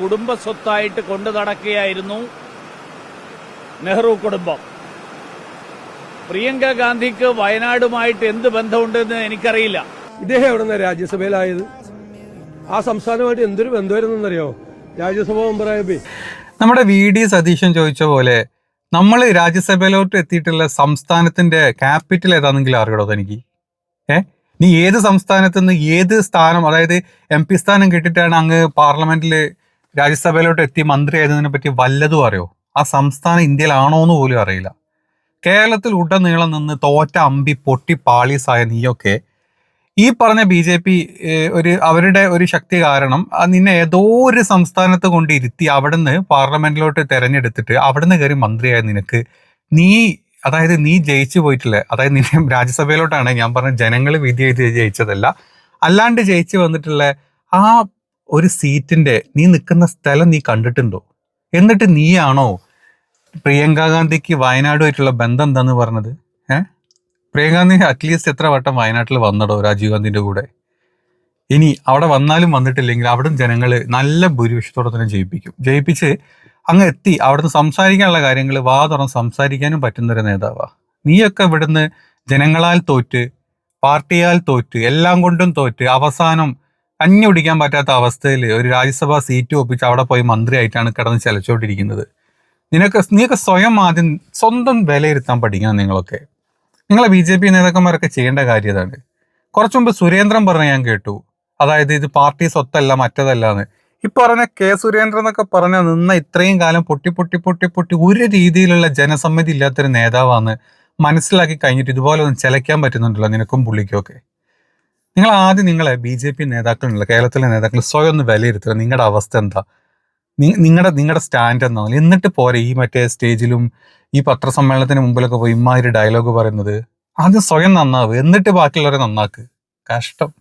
കുടുംബ സ്വത്തായിട്ട് കൊണ്ടു നടക്കുകയായിരുന്നു നെഹ്റു കുടുംബം. പ്രിയങ്ക ഗാന്ധിക്ക് വയനാടുമായിട്ട് എന്ത് ബന്ധമുണ്ടെന്ന് എനിക്കറിയില്ല. ഇദ്ദേഹം എവിടെ നിന്നാണ് രാജ്യസഭയിലായത്? ആ സംസ്ഥാനമായിട്ട് എന്തൊരു ബന്ധമായിരുന്നറിയോ രാജ്യസഭ മെമ്പറായപ്പോ നമ്മുടെ വി ഡി സതീശൻ ചോദിച്ച പോലെ നമ്മൾ രാജ്യസഭയിലോട്ട് എത്തിയിട്ടുള്ള സംസ്ഥാനത്തിന്റെ ക്യാപിറ്റൽ ഏതാണെങ്കിലും അറിയണോ തനിക്ക്? ഏ? നീ ഏത് സംസ്ഥാനത്ത് നിന്ന് ഏത് സ്ഥാനം അതായത് എം പി സ്ഥാനം കിട്ടിയിട്ടാണ് അങ്ങ് പാർലമെന്റിൽ രാജ്യസഭയിലോട്ട് എത്തി മന്ത്രി ആയതിനെ പറ്റി വല്ലതും അറിയോ? ആ സംസ്ഥാനം ഇന്ത്യയിലാണോ എന്ന് പോലും അറിയില്ല. കേരളത്തിൽ ഉടനീളം നിന്ന് തോറ്റ അമ്പി പൊട്ടി പാളീസായ നീയൊക്കെ ഈ പറഞ്ഞ ബി ജെ പി ഒരു അവരുടെ ഒരു ശക്തി കാരണം നിന്നെ ഏതോ ഒരു സംസ്ഥാനത്ത് കൊണ്ട് ഇരുത്തി അവിടുന്ന് പാർലമെന്റിലോട്ട് തെരഞ്ഞെടുത്തിട്ട് അവിടുന്ന് കയറി മന്ത്രിയായ നിനക്ക് നീ അതായത് നീ ജയിച്ചു പോയിട്ടില്ല? അതായത് നിന്നെ രാജ്യസഭയിലോട്ടാണ് ഞാൻ പറഞ്ഞ ജനങ്ങൾ വിധി എഴുതി ജയിച്ചതല്ല. അല്ലാണ്ട് ജയിച്ചു വന്നിട്ടുള്ള ആ ഒരു സീറ്റിന്റെ നീ നിൽക്കുന്ന സ്ഥലം നീ കണ്ടിട്ടുണ്ടോ? എന്നിട്ട് നീയാണോ പ്രിയങ്ക ഗാന്ധിക്ക് വയനാടുമായിട്ടുള്ള ബന്ധം എന്താന്ന് പറഞ്ഞത്? ഏഹ് പ്രിയങ്ക ഗാന്ധി അറ്റ്ലീസ്റ്റ് എത്ര വട്ടം വയനാട്ടിൽ വന്നടോ രാജീവ് ഗാന്ധിന്റെ കൂടെ? ഇനി അവിടെ വന്നാലും വന്നിട്ടില്ലെങ്കിൽ അവിടെ ജനങ്ങൾ നല്ല ഭൂരിപക്ഷത്തോടെ തന്നെ ജയിപ്പിക്കും. ജയിപ്പിച്ച് അങ്ങ് എത്തി. അവിടുന്ന് സംസാരിക്കാനുള്ള കാര്യങ്ങൾ വാ തുറന്ന് സംസാരിക്കാനും പറ്റുന്നൊരു നേതാവാ. നീയൊക്കെ ഇവിടുന്ന് ജനങ്ങളാൽ തോറ്റ് പാർട്ടിയാൽ തോറ്റ് എല്ലാം കൊണ്ടും തോറ്റ് അവസാനം കഞ്ഞി കുടിക്കാൻ പറ്റാത്ത അവസ്ഥയിൽ ഒരു രാജ്യസഭാ സീറ്റ് ഒപ്പിച്ച് അവിടെ പോയി മന്ത്രിയായിട്ടാണ് കിടന്ന് ചലച്ചോണ്ടിരിക്കുന്നത്. നിനക്ക് നീയൊക്കെ സ്വയം ആദ്യം സ്വന്തം വിലയിരുത്താൻ പഠിക്കണം നിങ്ങളൊക്കെ. നിങ്ങളെ ബി ജെ പി നേതാക്കന്മാരൊക്കെ ചെയ്യേണ്ട കാര്യം ഇതാണ്. കുറച്ചു മുമ്പ് സുരേന്ദ്രൻ പറഞ്ഞ ഞാൻ കേട്ടു. അതായത് ഇത് പാർട്ടി സ്വത്തല്ല മറ്റതല്ല എന്ന് ഈ പറഞ്ഞ കെ സുരേന്ദ്രൻ എന്നൊക്കെ പറഞ്ഞ നിന്ന ഇത്രയും കാലം പൊട്ടി പൊട്ടി പൊട്ടി പൊട്ടി ഒരു രീതിയിലുള്ള ജനസമ്മതി ഇല്ലാത്തൊരു നേതാവാണ് മനസ്സിലാക്കി കഴിഞ്ഞിട്ട് ഇതുപോലെ ഒന്ന് ചിലയ്ക്കാൻ പറ്റുന്നുണ്ടല്ലോ നിനക്കും പുള്ളിക്കും ഒക്കെ. നിങ്ങൾ ആദ്യം നിങ്ങളെ ബി ജെ പി നേതാക്കളുള്ള കേരളത്തിലെ നേതാക്കൾ സ്വയം ഒന്ന് വിലയിരുത്തുക. നിങ്ങളുടെ അവസ്ഥ എന്താ? നിങ്ങളുടെ നിങ്ങളുടെ സ്റ്റാൻഡ് എന്താ? എന്നിട്ട് പോരെ ഈ മറ്റേ സ്റ്റേജിലും ഈ പത്രസമ്മേളനത്തിന് മുമ്പിലൊക്കെ പോയി ഇമ്മാതിരി ഡയലോഗ് പറയുന്നത്. ആദ്യം സ്വയം നന്നാവ്. എന്നിട്ട് ബാക്കിയുള്ളവരെ നന്നാക്ക്. കഷ്ടം.